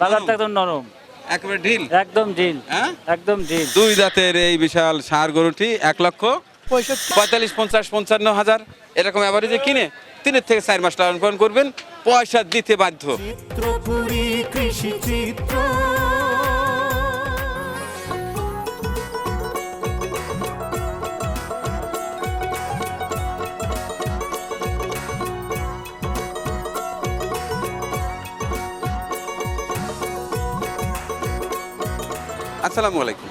বাজারটা একদম নরম। একেবারে ঢিল? একদম ঢিল। হ্যাঁ? একদম ঢিল। দুই দাঁতের এই বিশাল সার গরুটি এক লক্ষ পঁয়তাল্লিশ পঞ্চাশ পঞ্চান্ন হাজার এরকম অ্যাভারেজে কিনে তিনের থেকে চার মাস লালন পালন করবেন। পয়সা দিতে বাধ্য। কৃষি চিত্র। আসসালামু আলাইকুম।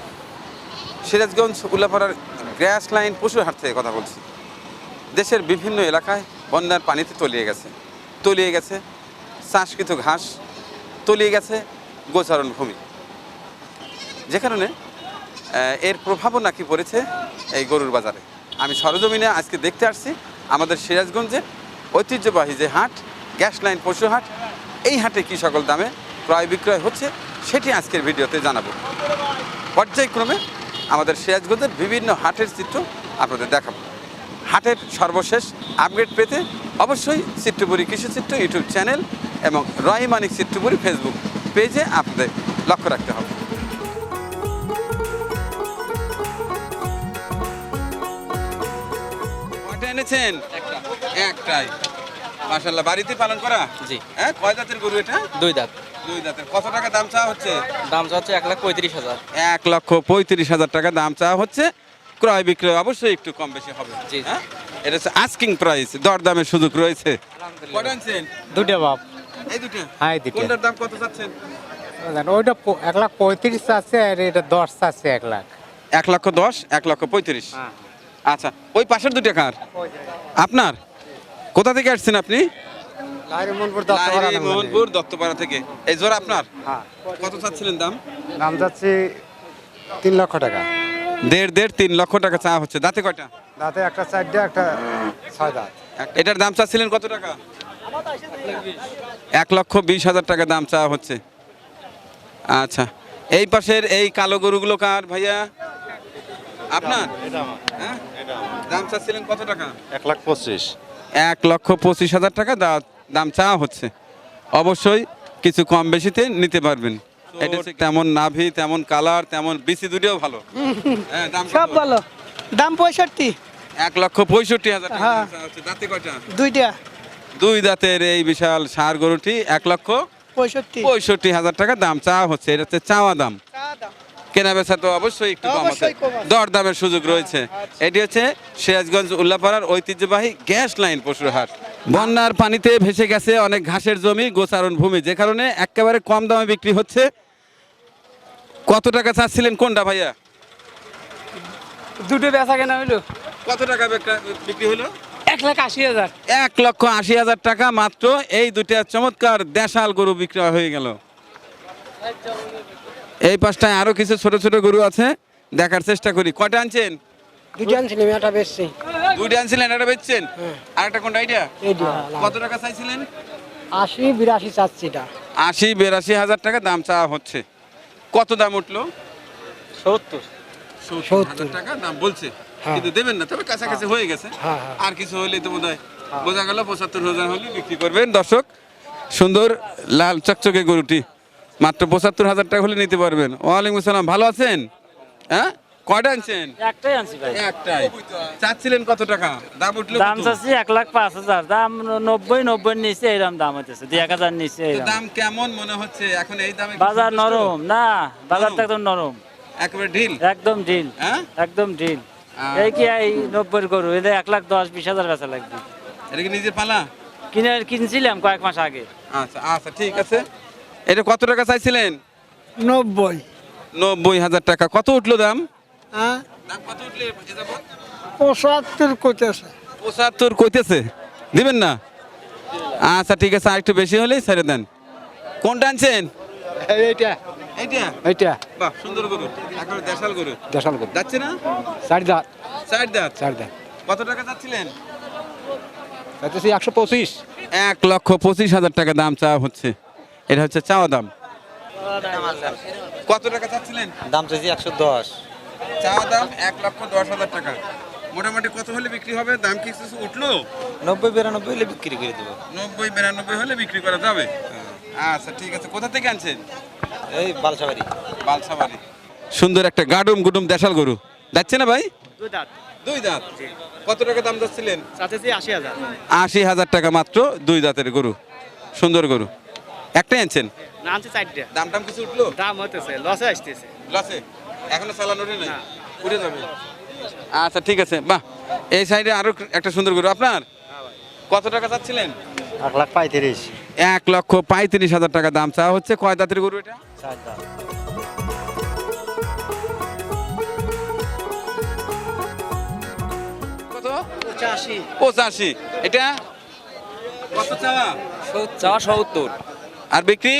সিরাজগঞ্জ উল্লাপাড়ার গ্যাস লাইন পশুর হাট থেকে কথা বলছি। দেশের বিভিন্ন এলাকায় বন্যার পানিতে তলিয়ে গেছে। তলিয়ে গেছে চাষকৃত ঘাস, তলিয়ে গেছে গোচারণ ভূমি। যে কারণে এর প্রভাবও নাকি পড়েছে এই গরুর বাজারে। আমি সরজমিনে আজকে দেখতে আসছি আমাদের সিরাজগঞ্জে ঐতিহ্যবাহী যে হাট, গ্যাস লাইন পশু হাট, এই হাটে কী সকল দামে ক্রয় বিক্রয় হচ্ছে সেটি আজকের ভিডিওতে জানাব। পর্যায়ক্রমে আমাদের সিরাজগঞ্জের বিভিন্ন হাটের চিত্র আপনাদের দেখাবো। হাটের সর্বশেষ আপডেট পেতে অবশ্যই চিত্রপুরী কৃষি চিত্র ইউটিউব চ্যানেল এবং রয় মানিক চিত্রপুরী ফেসবুক পেজে আপনাদের লক্ষ্য রাখতে হবে। এনেছেন? একটাই। মাশাল্লাহ বাড়িতে পালন করা? জি। হ্যাঁ কয় জাতের গরু এটা? দুই দাঁত। দুই দাঁতের। কত টাকা দাম চাওয়া হচ্ছে? দাম হচ্ছে এক লাখ পঁয়ত্রিশ হাজার। এক লক্ষ পঁয়ত্রিশ হাজার টাকা দাম চাওয়া হচ্ছে। ক্রয় বিক্রয় অবশ্যই একটু কম বেশি হবে। জি। হ্যাঁ? এটা হচ্ছে আস্কিং প্রাইস দরদামের সুযোগ রয়েছে। কটা আনছেন? দুটা বাপ। এই দুটো হ্যাঁ এই দুটো কোনটার দাম কত চাচ্ছেন? ওইটা এক লাখ পঁয়ত্রিশ আছে আর এটা দশ আছে এক লাখ। এক লক্ষ দশ এক লক্ষ পঁয়ত্রিশ। আচ্ছা ওই পাশের দুটো কার? আপনার? কোথা থেকে আসছেন আপনি? মোহনপুর দত্তপাড়া থেকে। এই জোর আপনার? হ্যাঁ। কত চাচ্ছিলেন দাম? দাম যাচ্ছে তিন লক্ষ টাকা। দেড় দেড় তিন লক্ষ টাকা চাওয়া হচ্ছে। দাঁতে কয়টা? দাঁতে একটা চারটে একটা ছয় দাঁত। এটার দাম চাচ্ছিলেন কত টাকা? এক লক্ষ বিশ হাজার টাকা দাম চাওয়া হচ্ছে। আচ্ছা। এই পাশের এই কালো গরুগুলো কার ভাইয়া? আপনার? হ্যাঁ? দাম চাচ্ছিলেন কত টাকা? এক লাখ পঁচিশ। এক লক্ষ পঁচিশ হাজার টাকা দা- দাম চাওয়া হচ্ছে। অবশ্যই কিছু কম বেশিতে নিতে পারবেন। এটা হচ্ছে তেমন নাভি তেমন কালার তেমন বিসি দুটিও ভালো। হ্যাঁ, দাম সব ভালো। দাম পঁয়ষট্টি। এক লক্ষ পঁয়ষট্টি হাজার টাকা। হ্যাঁ। দাম চাওয়া হচ্ছে। দাঁতে কয়টা? দুইটা। দুই দাঁতের এই বিশাল সার গরুটি এক লক্ষ পঁয়ষট্টি। পঁয়ষট্টি হাজার টাকা দাম চাওয়া হচ্ছে। এটা হচ্ছে চাওয়া দাম। কেনা বেচা তো অবশ্যই একটু কম আছে। দর দামের সুযোগ রয়েছে। এটি হচ্ছে সিরাজগঞ্জ উল্লাপাড়ার ঐতিহ্যবাহী গ্যাস লাইন পশুর হাট। বন্যার পানিতে ভেসে গেছে অনেক ঘাসের জমি গোচারণ ভূমি। যে কারণে একেবারে কম দামে বিক্রি হচ্ছে। কত টাকা চাচ্ছিলেন কোনটা ভাইয়া? দুটো বেচা কেনা হইল। কত টাকা বিক্রি হলো এক লাখ আশি হাজার। এক লক্ষ আশি হাজার টাকা মাত্র। এই দুটা চমৎকার দেশাল গরু বিক্রয় হয়ে গেল। এই পাশটায় আরও কিছু ছোট ছোট গরু আছে দেখার চেষ্টা করি। কয়টা আনছেন? দুটো আনছিলাম একটা বেশি দুইটা আনছিলেন একটা বেচছেন? আর একটা কোনটা আইডিয়া কত টাকা চাইছিলেন? আশি বিরাশি চাচ্ছি এটা। আশি বিরাশি হাজার টাকা দাম চাওয়া হচ্ছে। কত দাম উঠল? সত্তর। সত্তর হাজার টাকা? দাম বলছে। কিন্তু দেবেন না তবে কাছাকাছি হয়ে। গেছে। হ্যাঁ, হ্যাঁ। আর কিছু হলে তো বোধ হয়। বোঝা গেল পঁচাত্তর হাজার হলে বিক্রি করবেন। দর্শক সুন্দর লাল চকচকে গরুটি। মাত্র পঁচাত্তর হাজার টাকা হলে নিতে পারবেন। ওয়ালাইকুম আসসালাম ভালো আছেন? হ্যাঁ? কয়টা আনছেন? একটাই আনছি ভাই। একটাই। চাচ্ছিলেন কত টাকা? দাম উঠল দাম চাচ্ছি এক লাখ পাঁচ হাজার। দাম নব্বই নব্বই নিচে এরকম দাম হইতেছে। দুই এক হাজার নিচে দাম কেমন মনে হচ্ছে? এখন এই দামে বাজার নরম। না বাজারটা একদম নরম। একেবারে ঢিল? একদম ঢিল। হ্যাঁ? একদম ঢিল। এই কি এই নব্বই গরু? এদের এক লাখ দশ বিশ হাজার বেচা লাগবে। এটা কি নিজে পালা? কিনে কিনছিলাম কয়েক মাস আগে। আচ্ছা আচ্ছা ঠিক আছে। এটা কত টাকা চাইছিলেন? নব্বই। নব্বই হাজার টাকা। কত উঠল দাম? হ্যাঁ? কত উঠলে? পঁচাত্তর পঁচাত্তর কইতেছে। দিবেন না? আচ্ছা ঠিক আছে আর একটু বেশি হলেই ছেড়ে দেন। কোনটা আনছেন? এইটা। এইটা? এইটা। বাহ সুন্দর গরু। একবার দেশাল গরু। দেশাল করে যাচ্ছে না? চার দাঁত। চার দাঁত? চার দাঁত। কত টাকা চাচ্ছিলেন? যাচ্ছে একশো পঁচিশ। এক লক্ষ পঁচিশ হাজার টাকা দাম চাওয়া হচ্ছে। এটা হচ্ছে চাওয়া দাম। কত টাকা চাচ্ছিলেন? দাম চাইছি একশো দশ। চাওয়া দাম এক লক্ষ দশ হাজার টাকা। মোটামুটি কত হলে বিক্রি হবে? দাম কি কিছু উঠল? নব্বই বিরানব্বই হলে বিক্রি করে দেবো। নব্বই বিরানব্বই হলে বিক্রি করা যাবে? আচ্ছা ঠিক আছে। কোথা থেকে আনছেন? এই বালসাবাড়ি। বালসাবাড়ি। সুন্দর একটা গাডুম গুডুম দেশাল গরু। যাচ্ছে না ভাই? দুই দাঁত। দুই দাঁত? কত টাকা দাম যাচ্ছিলেন? আশি হাজার। আশি হাজার টাকা মাত্র দুই দাঁতের গরু। সুন্দর গরু। একটাই আনছেন? না আনছি চারটে। দাম টাম কিছু উঠল? দাম হতেছে লসে আসতেছে। লসে? এখনও চালান ওঠে নাই? উঠে যাবে? আচ্ছা ঠিক আছে। বাহ এই সাইডে আরও একটা সুন্দর গরু। আপনার? কত টাকা চাচ্ছিলেন? এক লাখ পঁয়ত্রিশ। এক লক্ষ পঁয়ত্রিশ হাজার টাকা দাম। চা হচ্ছে কয় দাঁতের গরু এটা? কত? পঁচাশি। পঁচাশি। এটা? কত চাওয়া? চাওয়া সত্তর। আর বিক্রি?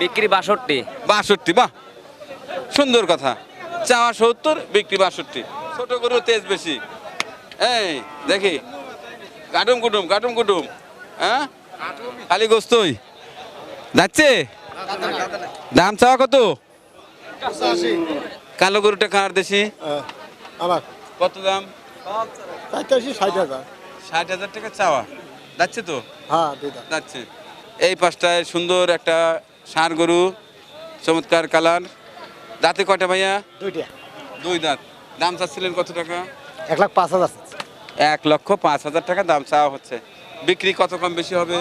বিক্রি বাষট্টি। বাষট্টি বাহ। সুন্দর কথা। চাওয়া সত্তর বিক্রি বাষট্টি। ছোট গরু তেজ বেশি। এই দেখি। কাটুম কুটুম কাটুম কুটুম। হ্যাঁ? খালি গোস্তই যাচ্ছে? দাম চাওয়া কত? কালো গরুটা কার দেশি? আমার। কত দাম? ষাট হাজার। ষাট হাজার টাকা চাওয়া। যাচ্ছে তো? হ্যাঁ যাচ্ছে। এই পাশটায় সুন্দর একটা ষাঁড় গরু চমৎকার কালার। দাঁতে কয়টা ভাইয়া? দুইটা। দুই দাঁত। দাম চাচ্ছিলেন কত টাকা? এক লাখ পাঁচ হাজার এক লক্ষ পাঁচ হাজার টাকা দাম চাওয়া হচ্ছে। বিক্রি কত কম বেশি হবে?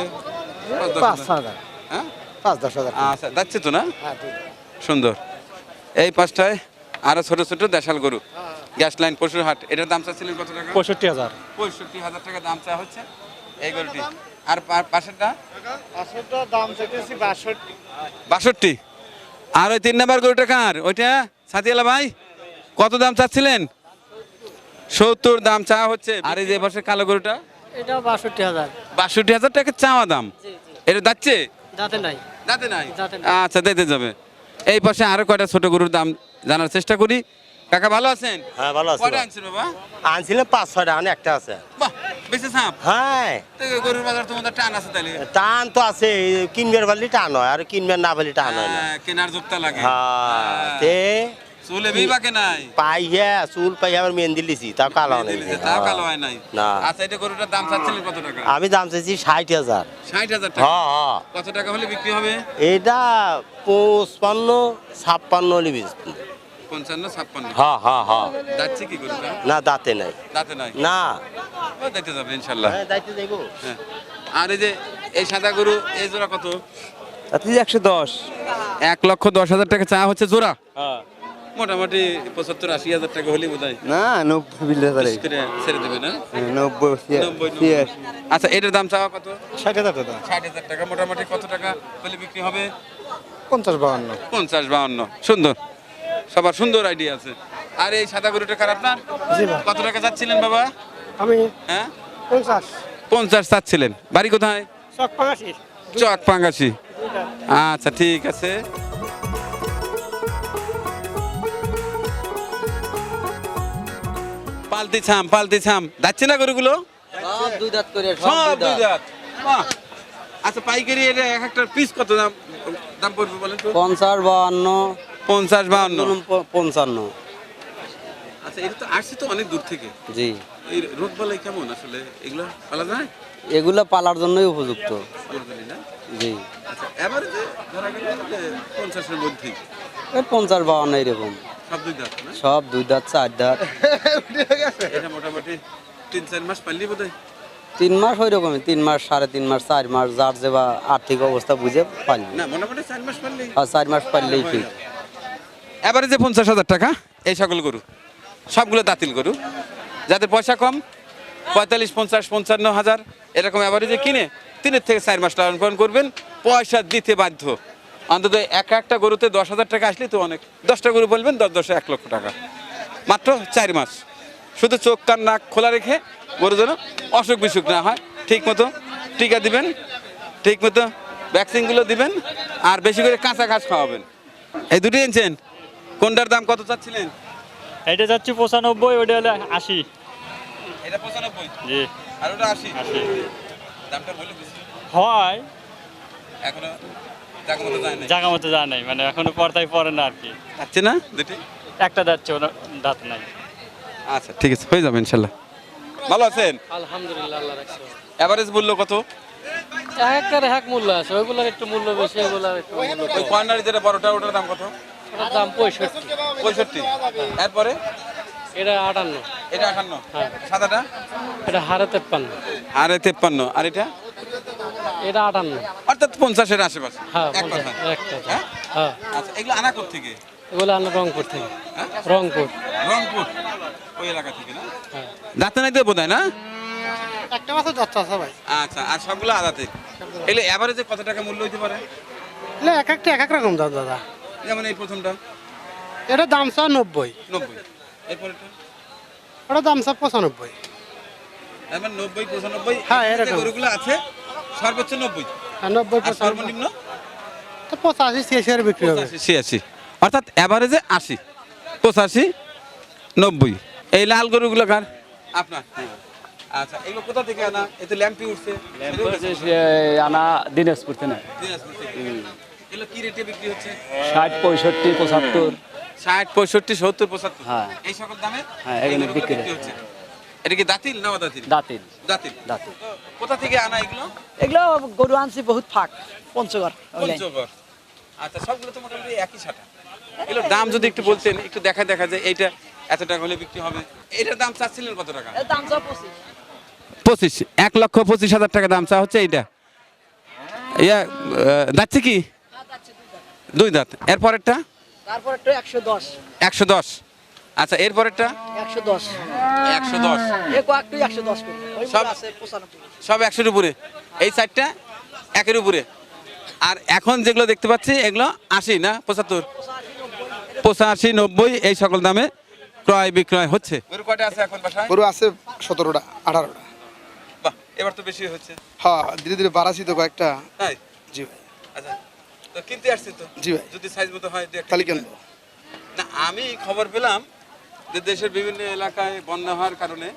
পাঁচ দশ হাজার। হ্যাঁ? পাঁচ দশ হাজার। আচ্ছা যাচ্ছে তো না? হ্যাঁ সুন্দর। এই পাঁচটায় আরও ছোট ছোট দেশাল গরু। গ্যাস লাইন পশুর হাট। এটার দাম চাচ্ছিলেন কত টাকা? পঁয়ষট্টি হাজার। পঁয়ষট্টি হাজার টাকা দাম চাওয়া হচ্ছে। এই গরুটি। আর পা- পাশেরটা? দাম চাইতেছি বাষট্টি। বাষট্টি। আর ওই তিন নাম্বার গরুটা কার? ওইটা? সাথিয়ালা ভাই? কত দাম চাচ্ছিলেন? সত্তর দাম চাওয়া হচ্ছে। আর এই যে পাশে কালো গরুটা? এটা বাষট্টি হাজার। বাষট্টি হাজার টাকা চাওয়া দাম। এটা যাচ্ছে যাতে নাই। দাঁতে নাই? আচ্ছা দিতে যাবে। এই পাশে আরও কয়টা ছোট গরুর দাম জানার চেষ্টা করি। কাকা ভালো আছেন? হ্যাঁ ভালো আছে কয়টা আনছেন বাবা? আনছিলাম পাঁচ ছয়টা আনে একটা আছে। বাহ বেশি সাপ? হ্যাঁ। গরুর বাজার তোমাদের টান আছে তাহলে। টান তো আছে পারলি টান হয় আর কিনবের না পারলি টান হয় না। হ্যাঁ, কেনার লাগে। হ্যাঁ তে চুলে বিবাকে নাই? পাইয়া চুল পাইয়া আবার মেহেন্দি লিছি তাও কালো নেই। তাও কালো হয় নাই? না। আচ্ছা এটা গরুটার দাম চাচ্ছিলেন কত টাকা? আমি দাম চাইছি ষাট হাজার। ষাট হাজার টাকা? হ্যাঁ কত টাকা হলে বিক্রি হবে? এটা পঁচপান্ন ছাপ্পান্ন পঞ্চান্ন ছাপ্পান্ন। হ্যাঁ হ্যাঁ হ্যাঁ যাচ্ছে কি গরুটা না দাঁতে নাই। দাঁতে নাই? না। ও দেখতে যাবে ইনশাল্লাহ। হ্যাঁ দাইতে দেখো হ্যাঁ। আর এই যে এই সাদা গরু এই জোড়া কত? একশো দশ। এক লক্ষ দশ হাজার টাকা চা হচ্ছে জোড়া? হ্যাঁ। মোটামুটি পঁচাত্তর আশি হাজার টাকা হলে বোধ না নব্বই ছেড়ে দেবে না? নব্বই নব্বই। আচ্ছা এটার দাম চাওয়া কত? ষাট হাজার টাকা। ষাট হাজার টাকা। মোটামুটি কত টাকা হলে বিক্রি হবে? পঞ্চাশ বাহান্ন। পঞ্চাশ বাউন্ন সুন্দর। সবার সুন্দর আইডিয়া আছে। আর এই সাদা গরুটা কার আপনার? কত টাকা চাচ্ছিলেন বাবা? আমি হ্যাঁ? পঞ্চাশ। পঞ্চাশ চাচ্ছিলেন। বাড়ি কোথায়? চক পাঙ্গাসি। আচ্ছা ঠিক আছে। পালতি ছাম পালতি ছাম। যাচ্ছে না গরুগুলো? সব দুই দাঁত করে সব দুই দাঁত। আচ্ছা পাইকারি এটা এক একটা পিস কত দাম দাম পড়বে বলেন তো? পঞ্চাশ বাহান্ন। পঞ্চাশ বাউন্ন পঞ্চান্ন। আচ্ছা এটা তো আসছে তো অনেক দূর থেকে। জি। এই রোগ বালাই কেমন আসলে? এগুলো পালা যায়? এগুলা পালার জন্যই উপযুক্ত। কোরবানি না? জি। আচ্ছা এবারে ধরা গেল পঞ্চাশের মধ্যেই। এই পঞ্চাশ বাহান্ন এরকম। সব দুই দাঁত সব দুই দাঁত চার দাঁত। এটা মোটামুটি তিন চার মাস পারলি বোধ হয় তিন মাস ওই রকমই তিন মাস সাড়ে তিন মাস চার মাস যার যে বা আর্থিক অবস্থা বুঝে পারলি। না মোটামুটি চার মাস পারলি আর চার মাস পারলেই ঠিক। যে পঞ্চাশ হাজার টাকা। এই সকল গরু। সবগুলো দাতিল গরু। যাদের পয়সা কম, পঁয়তাল্লিশ, পঞ্চাশ, পঞ্চান্ন হাজার, এরকম অ্যাভারেজে কিনে তিনের থেকে চার মাস লালন পালন করবেন। পয়সা দিতে বাধ্য। অন্তত এক একটা গরুতে দশ হাজার টাকা আসলে তো অনেক। দশটা গরু বলবেন, দশ, দশে এক লক্ষ টাকা। মাত্র চার মাস। শুধু চোখ, কান, নাক খোলা রেখে গরু যেন অসুখ বিসুখ না হয়। ঠিক মতো টিকা দিবেন ঠিক মতো ভ্যাকসিনগুলো দিবেন, আর বেশি করে কাঁচা ঘাস খাওয়াবেন। এই দুটি এনেছেন? কোনটার দাম কত চাচ্ছিলেন? এটা যাচ্ছে পঁচানব্বই ওটা হলে আশি। এটা পঁচানব্বই? জি। আর ওটা আশি? আশি। দামটা বলে হয়। এখনও টাকা মতো যায় না জায়গা মতো যায় নাই মানে এখনও পর্দায় পড়ে না আর কি। যাচ্ছে না দুটি? একটা যাচ্ছে ওনার দাঁত নাই। আচ্ছা ঠিক আছে হয়ে যাবে ইনশাল্লাহ। ভালো আছেন? আলহামদুলিল্লাহ আল্লাহ রাখছে অ্যাভারেজ বলল কত? এক একটার এক মূল্য আছে ওইগুলোর একটু মূল্য বেশি এগুলোর একটু মূল্য ওই কর্নারি যেটা বড়টা ওটার দাম কত? ওটার দাম পঁয়ষট্টি। পঁয়ষট্টি। এরপরে? এটা আটান্ন। এটা আটান্ন? হ্যাঁ। সাদাটা? এটা হারে তেপ্পান্ন। আরে তেপ্পান্ন। আর এটা? এটা আটান্ন। অর্থাৎ পঞ্চাশের আশেপাশে। হ্যাঁ এক কথা। হ্যাঁ? হ্যাঁ। আচ্ছা এগুলো আনা থেকে এগুলো আনা রংপুর থেকে। হ্যাঁ? রংপুর। রংপুর? ওই এলাকা থেকে না? হ্যাঁ। দাঁতে নাই হয় না? একটা মাছের যাত্রা আছে ভাই আচ্ছা আর সবগুলো আদাতে? এগুলো এভারেজে কত টাকা মূল্য হইতে পারে? এগুলো এক একটা এক এক রকম দাম দাদা। যেমন এই প্রথমটা? এটা দাম চা নব্বই। নব্বই। এরপরেটা ওটা দাম চা পঁচানব্বই। তার মানে নব্বই পঁচানব্বই হ্যাঁ, এরকম। গরুগুলো আছে সর্বোচ্চ নব্বই। আর নব্বই সর্বনিম্ন? তো পঁচাশি ছিয়াশি আর বিক্রি হবে। ছিয়াশি। অর্থাৎ অ্যাভারেজে আশি। পঁচাশি নব্বই। এই লাল গরুগুলো কার? আপনার। আচ্ছা এগুলো কোথা থেকে আনা? এতে ল্যাম্পি উঠছে। আনা দিনাজপুর থেকে। দিনাজপুর থেকে। এগুলো কি রেটে বিক্রি হচ্ছে? ষাট পঁয়ষট্টি পঁচাত্তর। ষাট পঁয়ষট্টি সত্তর পঁচাত্তর। হ্যাঁ। এই সকল দামে হ্যাঁ, এগুলো বিক্রি বিক্রি হচ্ছে। এটা কি দাঁতিল না দাঁতিল। দাঁতিল। দাঁতিল। দাঁতিল কোথা থেকে আনা এগুলো? এগুলো গরু আনছি বহুত ফাঁক পঞ্চগড় পঞ্চগড়। আচ্ছা সবগুলো তো মোটামুটি একই সাটা এগুলোর দাম যদি একটু বলতেন একটু দেখা দেখা যায় এইটা এত টাকা হলে বিক্রি হবে। এটার দাম চাচ্ছিলেন কত টাকা? দাম পঁচিশ। পঁচিশ এক লক্ষ পঁচিশ হাজার টাকা দাম চা হচ্ছে এইটা। ইয়া যাচ্ছে কি? দুই দাঁত। এরপরেরটা? তারপর একটু একশো দশ। একশো দশ। আচ্ছা এরপরেরটা? একশো দশ। একশো দশ। একশো দশ করে। সব- সব একশোর উপরে। এই চারটা একের উপরে। আর এখন যেগুলো দেখতে পাচ্ছি এগুলো আশি না পঁচাত্তর? পঁচাশি নব্বই এই সকল দামে ক্রয় বিক্রয় হচ্ছে। গরু কয়টা আছে এখন বাসায়? গরু আছে সতেরোটা আঠারোটা। বাহ এবার তো বেশি হচ্ছে হ্যাঁ ধীরে ধীরে বাড়াছি তো কয়েকটা। তাই? জি ভাই। আচ্ছা। তো কিনতে আসছি তো। জি ভাই। যদি সাইজ মতো হয় তাহলে না আমি খবর পেলাম যে দেশের বিভিন্ন এলাকায় বন্যা হওয়ার কারণে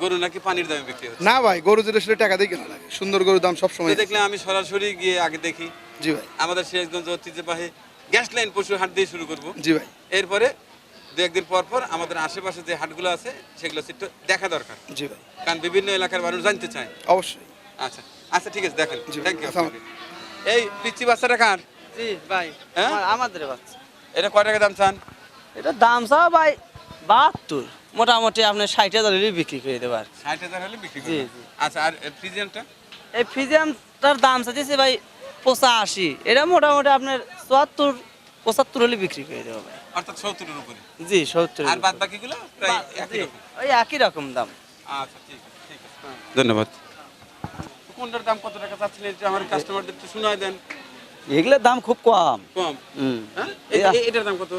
গরু নাকি পানির দামে বিক্রি হচ্ছে। না ভাই গরু যেটা সেটা টাকা দিয়ে কেনা লাগে সুন্দর গরুর দাম সবসময় দেখলে আমি সরাসরি গিয়ে আগে দেখি। জি ভাই। আমাদের সিরাজগঞ্জ ঐতিহ্যবাহী গ্যাস লাইন পশু হাট দিয়ে শুরু করব। জি ভাই। এরপরে দু একদিন পর পর আমাদের আশেপাশে যে হাটগুলো আছে সেগুলো একটু দেখা দরকার। জি ভাই। কারণ বিভিন্ন এলাকার মানুষ জানতে চায়। অবশ্যই। আচ্ছা আচ্ছা ঠিক আছে দেখেন। থ্যাংক ইউ এই পিচ্ছি বাচ্চাটা কার? জি ভাই। হ্যাঁ? আমাদের বাচ্চা। এটা কয় টাকা দাম চান? এটা দাম চা ভাই বাহাত্তর। মোটামুটি আপনি ষাট হাজার হলেই বিক্রি করে দেবার ষাট হাজার হলে বিক্রি জি, জি। আচ্ছা আর ফ্রিজিয়ানটা? এই ফিজিয়ামটার দাম চাইছে ভাই পঁচাশি। এটা মোটামুটি আপনার চুয়াত্তর পঁচাত্তর হলে বিক্রি করে দেবো ভাই। অর্থাৎ সত্তরের উপরে। জি সত্তর আর বাদ বাকিগুলো? প্রায় একই রকম। ওই একই রকম দাম। আচ্ছা ঠিক আছে। ধন্যবাদ। কোনটার দাম কত টাকা চাচ্ছিলেন? এটা আমার কাস্টমারদের একটু শোনায় দেন। এগুলোর দাম খুব কম। কম? হুম। হ্যাঁ? এটার দাম কত?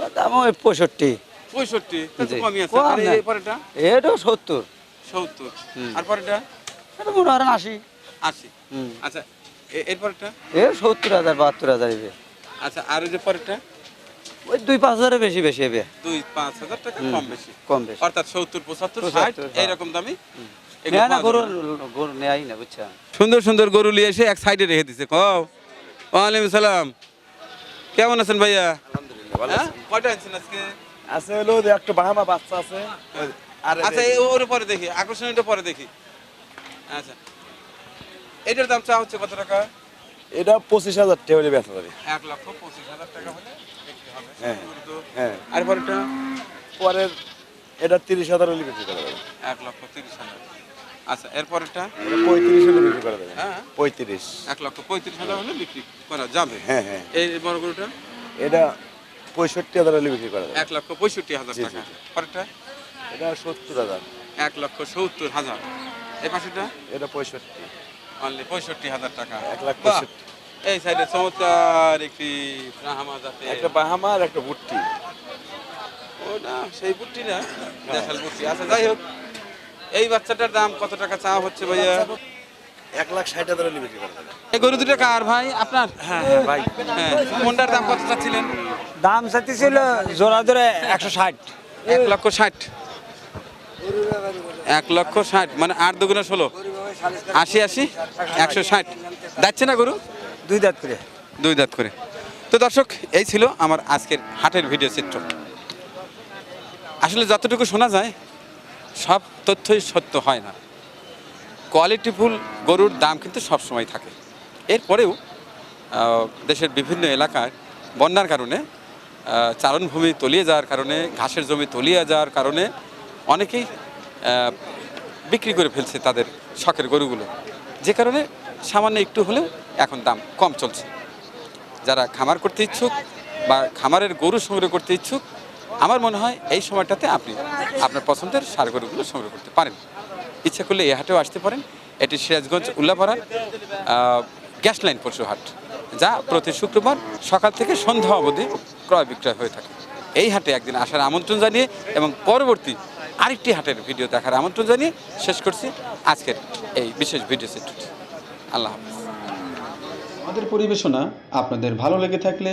ওর দাম ওই পঁয়ষট্টি। পঁয়ষট্টি। কমই আছে। আর এই পরেরটা? এটাও সত্তর। সত্তর। আর পরেরটা? এটা মনে হয় আশি। আশি। হুম। আচ্ছা এর পরেরটা? এ সত্তর হাজার বাহাত্তর হাজার এবে। আচ্ছা আর ওই যে পরেরটা? ওই দুই পাঁচ হাজারের বেশি বেশি এবে। দুই পাঁচ হাজার টাকা কম বেশি। কম বেশি। অর্থাৎ সত্তর পঁচাত্তর ষাট। এইরকম দামি নেয় না গরু গরু নেয় না বুঝছেন সুন্দর সুন্দর গরু নিয়ে এসে এক সাইডে রেখে দিছে কও। ওয়ালাইকুম সালাম। কেমন আছেন ভাইয়া? হ্যাঁ? কয়টা আনছেন আজকে? আছে হলো একটা বাহামা বাচ্চা আছে। আর আচ্ছা এই ওর পরে দেখি আকর্ষণীয়টা পরে দেখি। আচ্ছা। এটার দাম চা হচ্ছে কত টাকা? এটা পঁচিশ হাজার টাকা হলে বেচা যাবে। এক লক্ষ পঁচিশ হাজার টাকা হলে হ্যাঁ। হ্যাঁ। আর পরেরটা? পরের এটা তিরিশ হাজার হলে বিক্রি করা যাবে। এক লক্ষ তিরিশ হাজার। আচ্ছা এরপরেরটা? এটা পঁয়ত্রিশ হলে বিক্রি করা যাবে। হ্যাঁ। পঁয়ত্রিশ। এক লক্ষ পঁয়ত্রিশ হাজার হলে বিক্রি করা যাবে। হ্যাঁ হ্যাঁ। এই বড় গরুটা? এটা পঁয়ষট্টি হাজার হলে বিক্রি করা যাবে। এক লক্ষ পঁয়ষট্টি হাজার টাকা। পরেরটা? এটা সত্তর হাজার। এক লক্ষ সত্তর হাজার। এই পাশেটা এটা পঁয়ষট্টি। অনলি পঁয়ষট্টি হাজার টাকা। এক লাখ পঁয়ষট্টি। এই সাইডে চমৎকার একটি ব্রাহ্মা জাতে একটা বাহামা আর একটা ভুট্টি ও না সেই বুট্টি না। দেশাল বুট্টি। আচ্ছা যাই হোক। এই বাচ্চাটার দাম কত টাকা চাওয়া হচ্ছে ভাইয়া? এক লাখ ষাট হাজার বিক্রি করা? এই গরু দুটো কার ভাই? আপনার? হ্যাঁ ভাই। হ্যাঁ কোনটার দাম কত চাচ্ছিলেন? দাম চাইতেছিল জোড়া ধরে একশো ষাট। এক লক্ষ ষাট। এক লক্ষ ষাট মানে আট দুগুণে ষোলো। আশি আশি? একশো ষাট। যাচ্ছে না গরু? দুই দাঁত করে। দুই দাঁত করে। তো দর্শক এই ছিল আমার আজকের হাটের ভিডিও চিত্র। আসলে যতটুকু শোনা যায় সব তথ্যই সত্য হয় না। কোয়ালিটিফুল গরুর দাম কিন্তু সবসময় থাকে। এরপরেও দেশের বিভিন্ন এলাকায় বন্যার কারণে চারণভূমি তলিয়ে যাওয়ার কারণে, ঘাসের জমি তলিয়ে যাওয়ার কারণে অনেকেই বিক্রি করে ফেলছে তাদের শখের গরুগুলো। যে কারণে সামান্য একটু হলেও এখন দাম কম চলছে। যারা খামার করতে ইচ্ছুক বা খামারের গরু সংগ্রহ করতে ইচ্ছুক আমার মনে হয় এই সময়টাতে আপনি আপনার পছন্দের সার গরুগুলো সংগ্রহ করতে পারেন। ইচ্ছা করলে এই হাটেও আসতে পারেন। এটি সিরাজগঞ্জ উল্লাপাড়ার গ্যাস লাইন পশু হাট, যা প্রতি শুক্রবার সকাল থেকে সন্ধ্যা অবধি ক্রয় বিক্রয় হয়ে থাকে। এই হাটে একদিন আসার আমন্ত্রণ জানিয়ে এবং পরবর্তী আরেকটি হাটের ভিডিও দেখার আমন্ত্রণ জানিয়ে শেষ করছি আজকের এই বিশেষ ভিডিও সেটটি। আল্লাহ হাফিজ। আমাদের পরিবেশনা আপনাদের ভালো লেগে থাকলে